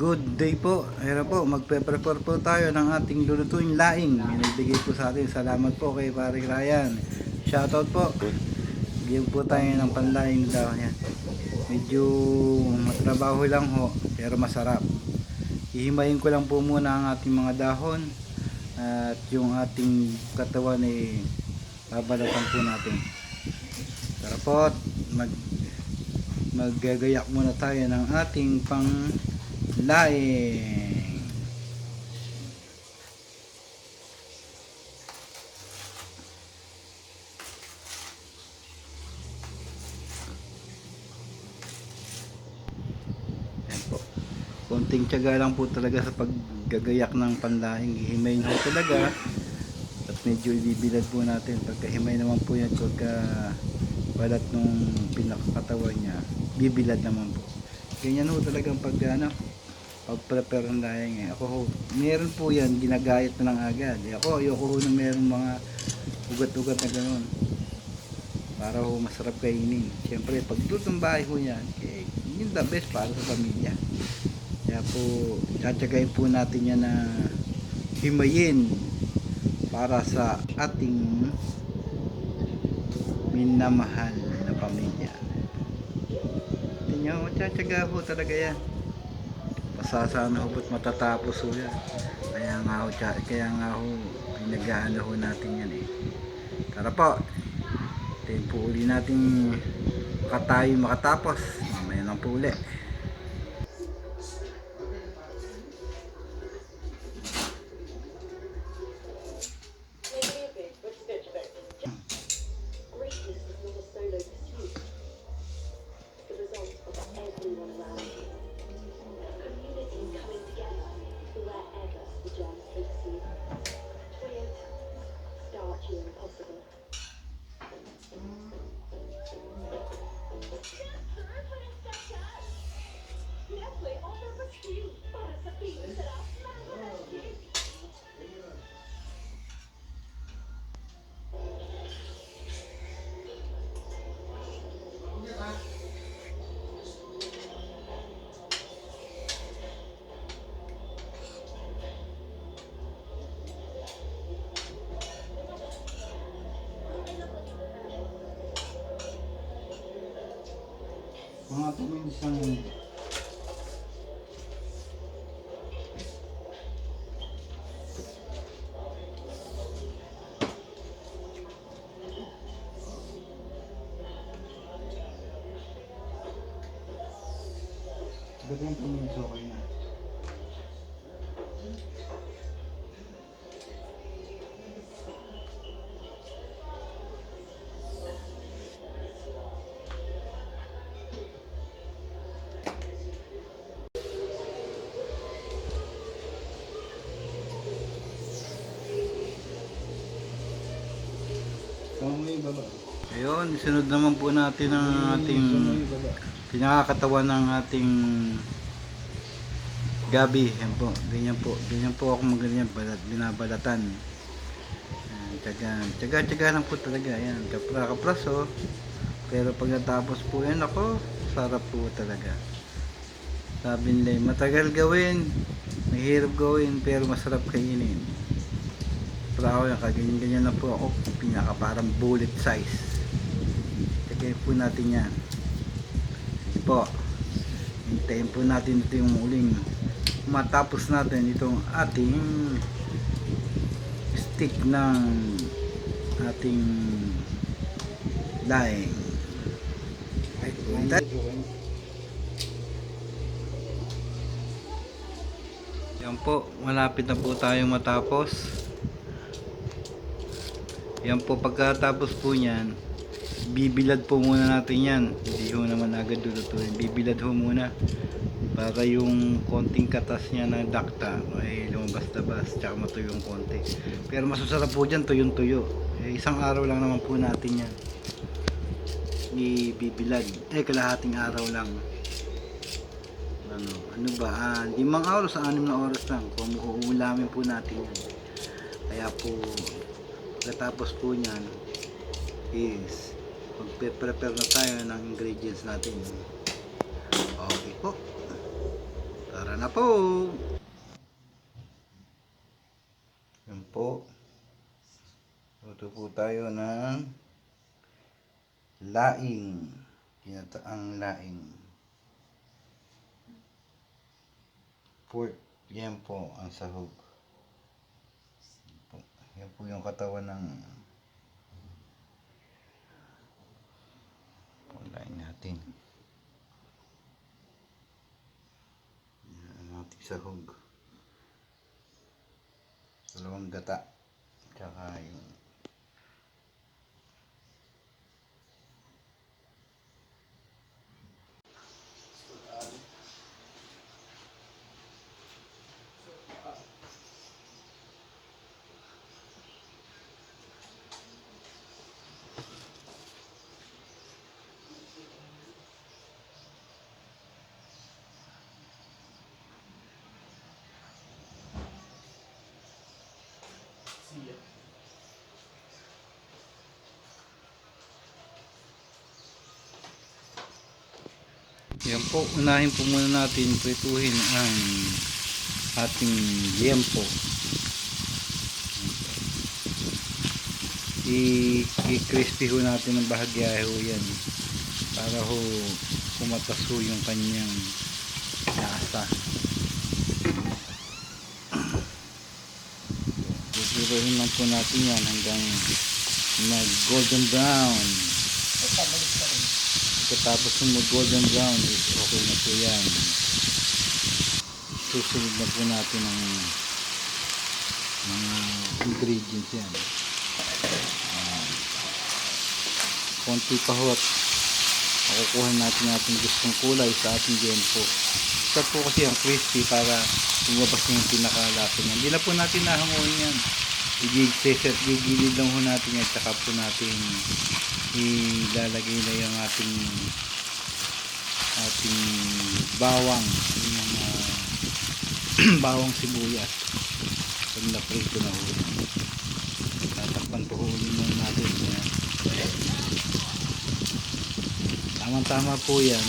Good day po. Ayun po, magpe-prepare po tayo ng ating lulutuin laing. May nagbigay po sa atin. Salamat po kay Paring Ryan. Shoutout po. Bigyan po tayo ng panlaing daw yan. Medyo matrabaho lang ho, pero masarap. Hihimayin ko lang po muna ang ating mga dahon at yung ating katawan ay babalatan po natin. Tara po, mag maggagayak muna tayo ng ating pang laing. Po. Konting tiyaga lang po talaga sa paggagayak ng panlaing. Hihimayin po talaga. At medyo ibibilad po natin. Pagkahimay naman po yan, pagka balat nung pinakakatawan niya, bibilad naman po. Ganyan ho talagang pag ano, pag-prepare ng eh. Ako ho, meron po yan, ginagayat na lang agad. Eh, ako, ayoko ho na meron mga ugat-ugat na gano'n. Para ho masarap kainin. Siyempre, pag lutong bahay ho yan, eh, yun the best para sa pamilya. Kaya po, tsatsagayin po natin yan na himayin para sa ating minamahal na pamilya. Tingnan mo, po talaga yan. Pasasana ho ba't matatapos ho yan. Kaya nga ho, kaya nga ho, pinag-aano ho natin yan eh. Tara po, Tayo po uli natin makatayo makatapos. Mamaya lang po uli. Mga tumilis lang yun. Ayun, sunod naman po natin ang ating pinakakatawan ng ating gabi. Yan po, ganyan po. Ganyan po ako maganyan, balat, binabalatan. Yan, Tiyaga, tiyaga, tiyaga lang po talaga. Yan, kapra, kapraso. Pero pag natapos po yan, ako, sarap po talaga. Sabi nila, matagal gawin, mahirap gawin, pero masarap kainin. Pero ako yan, kaganyan-ganyan na po ako. Pinaka parang bullet size. Tagay po natin yan. Ito po. Hintayin po natin ito yung uling matapos natin itong ating stick ng ating daing. Ay. Yan po, malapit na po tayo matapos. Yan po, pagkatapos po niyan, bibilad po muna natin yan. Hindi ho naman agad lulutuin. Bibilad ho muna. Para yung konting katas niya na dakta ay lumabas-labas tsaka matuyong konti. Pero masasarap po dyan, tuyong-tuyo. Eh, isang araw lang naman po natin yan. Ibibilad. Eh, kalahating araw lang. Ano, ano ba? Ah, oras sa anim na oras lang. Kung uulamin po natin yan. Kaya po, pagkatapos po niyan is magpe-prepare na tayo ng ingredients natin. Okay po. Tara na po. Yan po. Luto po tayo ng laing. Tinataang laing. Pork. Yan po ang sahog. Yan po yung katawan ng laing natin. Yan ang ating sahog. Dalawang gata. Tsaka yung Yan po, unahin po muna natin prituhin ang ating liempo. I-crispy ho natin ng bahagya ho yan para ho kumatas ho yung kanyang lasa. Prituhin lang po natin yan hanggang mag golden brown. Pagkatapos ng golden brown is okay na po yan. Susunod na po natin ang mga ingredients yan. Ah, konti pa hot. Makukuha natin natin gustong kulay sa ating gempo. Ito po kasi ang crispy para lumabas na yung pinakalasa niya. Hindi na po natin nahanguin yan. I-set, gigilid lang ho natin yan. Tsaka po natin ilalagay na yung ating ating bawang. Yung mga bawang sibuyas. Pag na-prito na ho. Tatakpan po ulit muna natin yan tamang tama po yan.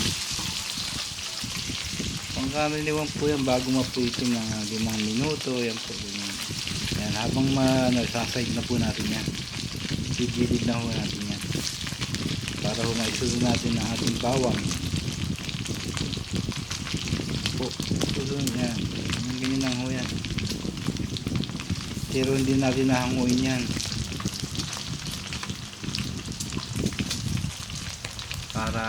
Pangkaraniwan po yan bago maprito ng ah, limang minuto yan po yan, yan habang ma, nasaside na po natin yan. Gigilid na ho natin yan. Para ho maisunod natin ang ating bawang. Po susunod yan. Yung ganyan lang ho yan. Pero hindi natin nahanguin yan. Para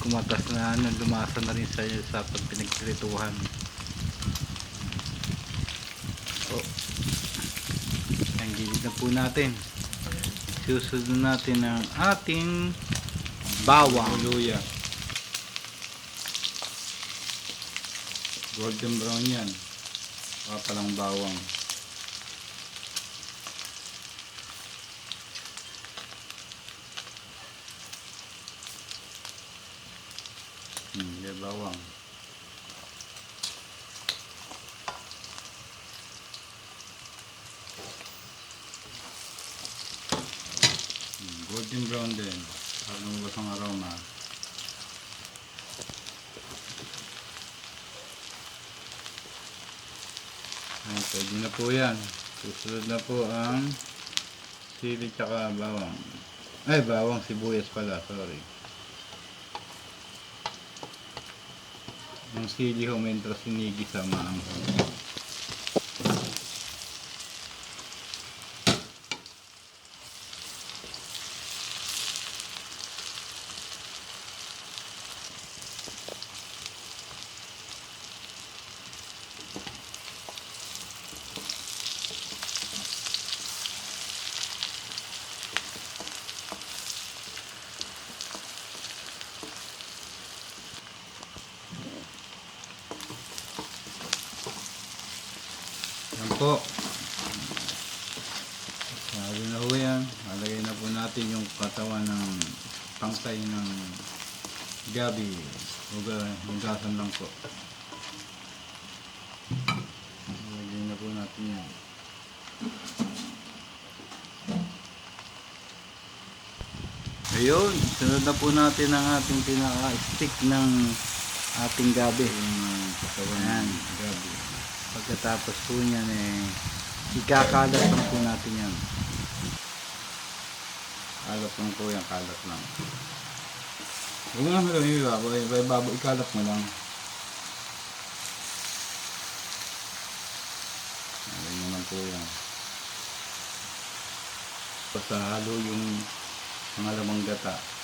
kumatas na ano, lumasa na rin sa, sa pag pinagprituhan po ang gilid na po natin. Susunod natin ang ating bawang. Luya. Golden brown yan. Wala palang bawang hmm, may bawang Hmm, golden brown din para lumabas ang aroma Ayan, pwede na po yan. Susunod na po ang sili tsaka bawang. Ay bawang sibuyas pala sorry. Yung sili ho mentras sinigi sa po. Sabi na po yan. Alagay na po natin yung katawan ng pangtay ng gabi. Huga, hugasan lang po. Alagay na po natin yan. Ayun, sunod na po natin ang ating pinaka-stick ng ating gabi. Yung katawan Ayan. ng gabi. Pagkatapos po niyan eh, ikakalat lang po natin yan. Kalat lang po yan, kalat lang. Huwag mo lang yung ibaba, ibaba, ikalat mo lang. Ayan naman po yan. Basta halo yung pangalawang gata.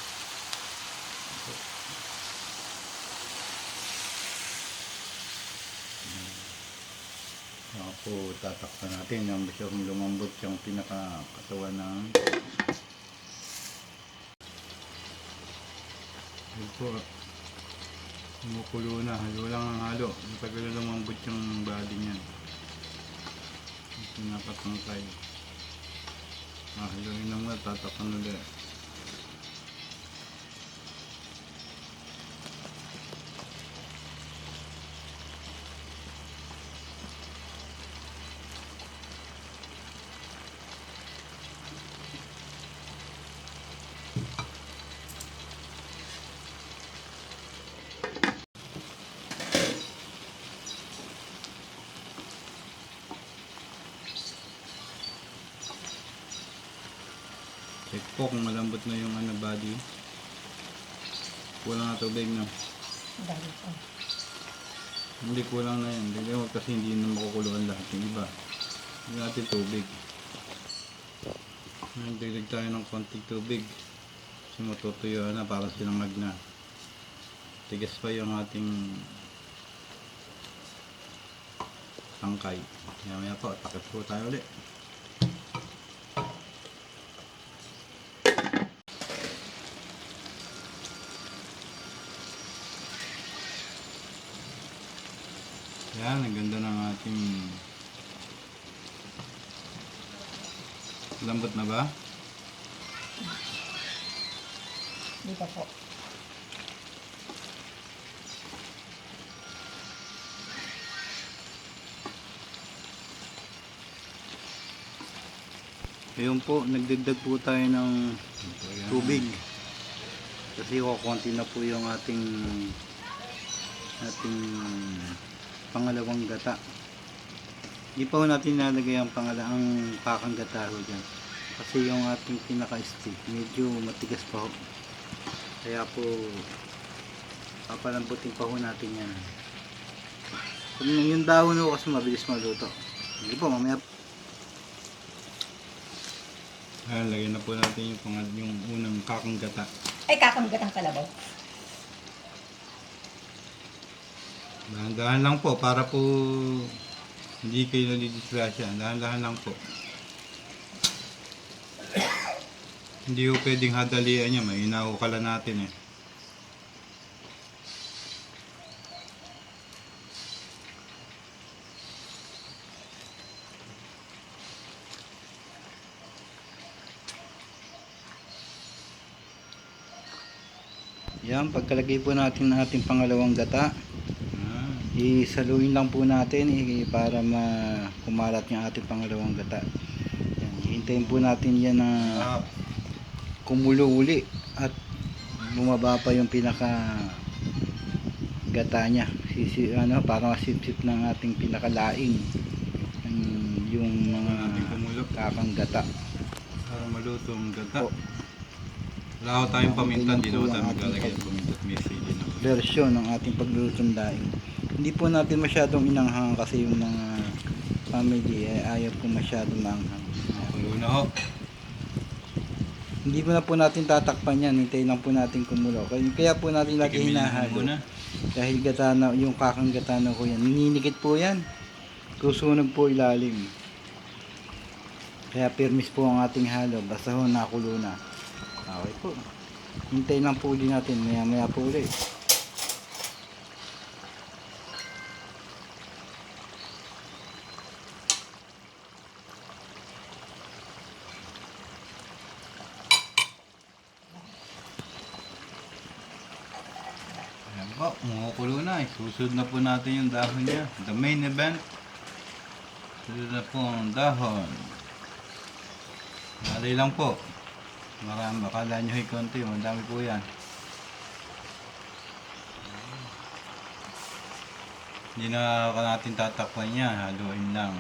Saka po tatakpan natin yung masyadong lumambot yung pinakakatawan ng po. Kumukulo na. Halo lang ang halo. Matagal lumambot yung body niyan. Ito napatangkay. Ah, haluin lang na. Tatapan ulit. Check po kung malambot na yung ano body. Kulang na tubig na. Dahil po. Hindi kulang na yan. Hindi mo kasi hindi na makukuluan lahat yung iba. Hindi natin tubig. Nagdagdag tayo ng konting tubig. Kasi matutuyo na para sinangag na. Tigas pa yung ating tangkay. Maya maya po, takip po tayo ulit. Yan, ang ating lambot na ba? Di pa po. Ayun po, nagdagdag po tayo ng tubig. Kasi kukunti na po yung ating ating pangalawang gata. Hindi pa natin nalagay ang pangalawang pakang gata ho dyan. Kasi yung ating pinaka-stick, medyo matigas pa ho. Kaya po, papalambutin pa ho natin yan. Kung yung dahon ho kasi mabilis maluto. Hindi po, mamaya Ayan, lagyan na po natin yung, pangal yung unang kakang gata. Ay, kakamgat ang kalabaw. Dahan-dahan lang po para po hindi kayo nadidisgrasya. Dahan-dahan lang po. hindi po pwedeng hadalian niya. May inahukala natin eh. yan, pagkalagay po natin ng ating pangalawang gata, isaluin lang po natin eh, para ma kumalat yung ating pangalawang gata. Yan, hihintayin po natin yan na kumulo uli at bumaba pa yung pinaka gata niya. Sisi, ano, para masipsip ng ating pinakalaing yung, yung mga kumulo. kakang gata. para maluto ang gata. Po. Wala ko tayong paminta. Hindi Okay na ko tayo po ang maglalagay ating ng paminta. at May. Version ng ating paglulutong daing. Hindi po natin masyadong inanghang kasi yung mga family eh, ayaw po masyadong maanghang. Kulo na ho. Hindi po na po natin tatakpan yan, hintayin lang po natin kumulo. Kaya, kaya po natin lagi hinahalo. Dahil gatana, yung kakang gatana ko yan, nininigit po yan. Susunog po ilalim. Kaya permis po ang ating halo, basta ho nakulo na. Okay po. Hintayin lang po uli natin, maya maya po uli. Ayan po, kumukulo na. eh. Susunod na po natin yung dahon niya. The main event. Susunod na po ang dahon. Malay lang po. Marami, akala nyo ay konti. Madami po yan. Hindi na natin tatakpan yan, haluin lang.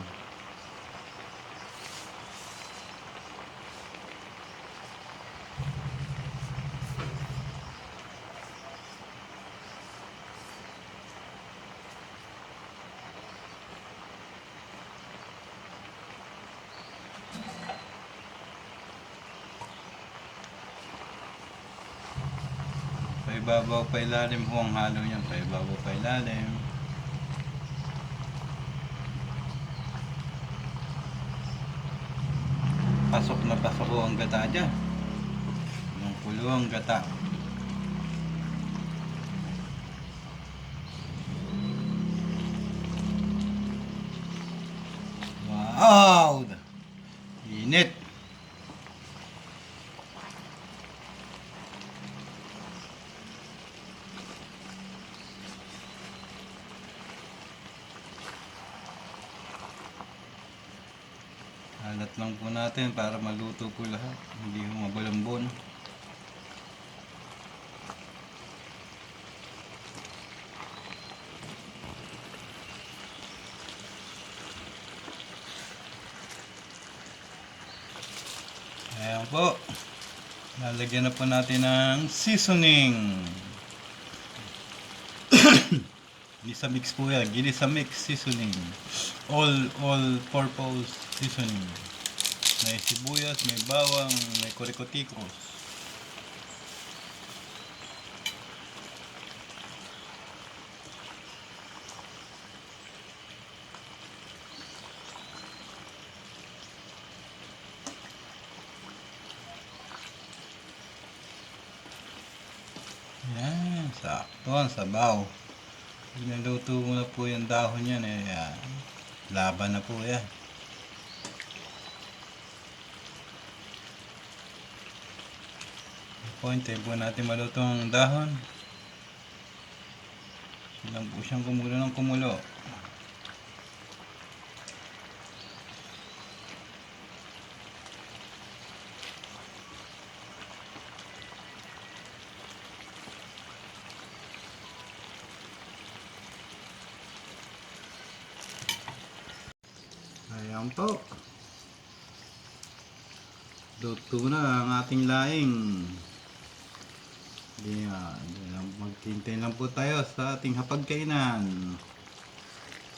Paibabaw pa ilalim ho ang halo niyan. Paibabaw pa ilalim. Pasok na pasok ho ang gata dyan. Yung pulo ang gata. Wow! Init! Lang po natin para maluto po lahat. Hindi ho mabalambon. Ayan po. Lalagyan na po natin ng seasoning. Ginisa mix po yan. Ginisa mix seasoning. All all purpose seasoning. May sibuyas, may bawang, may kurikutikos. Yan, sakto ang sabaw. Pinaluto mo na po yung dahon yan eh. ah, laban na po yan. Tayo po natin maluto ang dahon. Ilang po siyang kumulo ng kumulo. Ayan po. Luto na ang ating laing. Yan. Yan. Magtintay lang po tayo sa ating hapagkainan.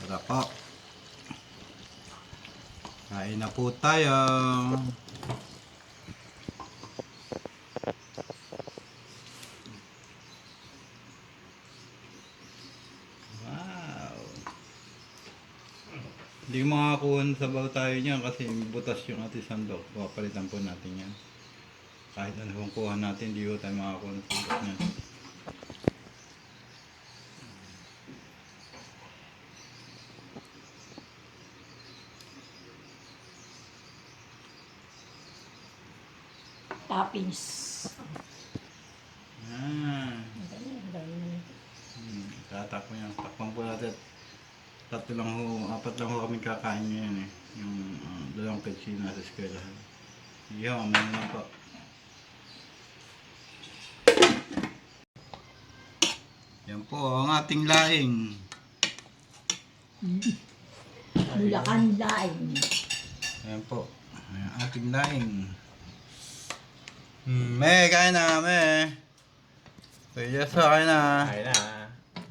Tara po. Kain na po tayo. Wow. Hindi ko makakuha ng sabaw tayo niyan kasi butas yung ating sandok. Papalitan po natin yan. Kahit ano pong kuha natin, hindi ko tayo makakuha ng sandok niyan. Toppings. Ah. Hmm, tatakpo yan. Takpan po natin. Tatlo lang ho, apat lang ho kami kakain ngayon eh. Yung uh, dalawang kachina sa eskwelahan. Sige ho, amin lang po. Yan po ang ating laing. Bulacan Line. Ayan po. Ayan, ating laing. Hmm, me, kain na, me. Pwede sa kain na. Kaya na.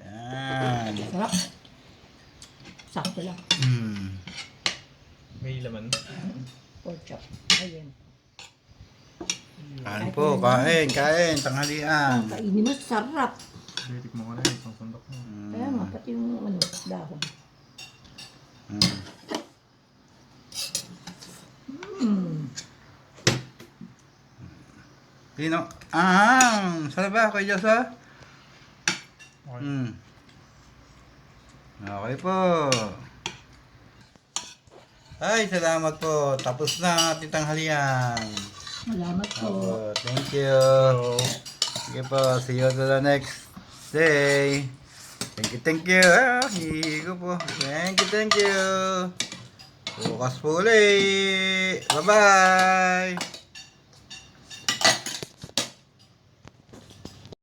Yan. Sarap. Sakto lang. Hmm. May laman. Pork chop. Ayun. Kain po, kain, kain, tanghalian. Kainin mo, sarap. Titik mo ko na itong sandok mo. Kaya nga, pati yung ano, dahon. Hmm. Mm. Tino, ah, sarap ba kay Diyos ha? Okay. Hmm. Okay po. Ay, salamat po. Tapos na ang ating tanghalian. Salamat po. Opo, thank you. Sige po, see you to the next day. Thank you, thank you. Ah, hihigo po. Thank you, thank you. Bukas po ulit. Bye-bye.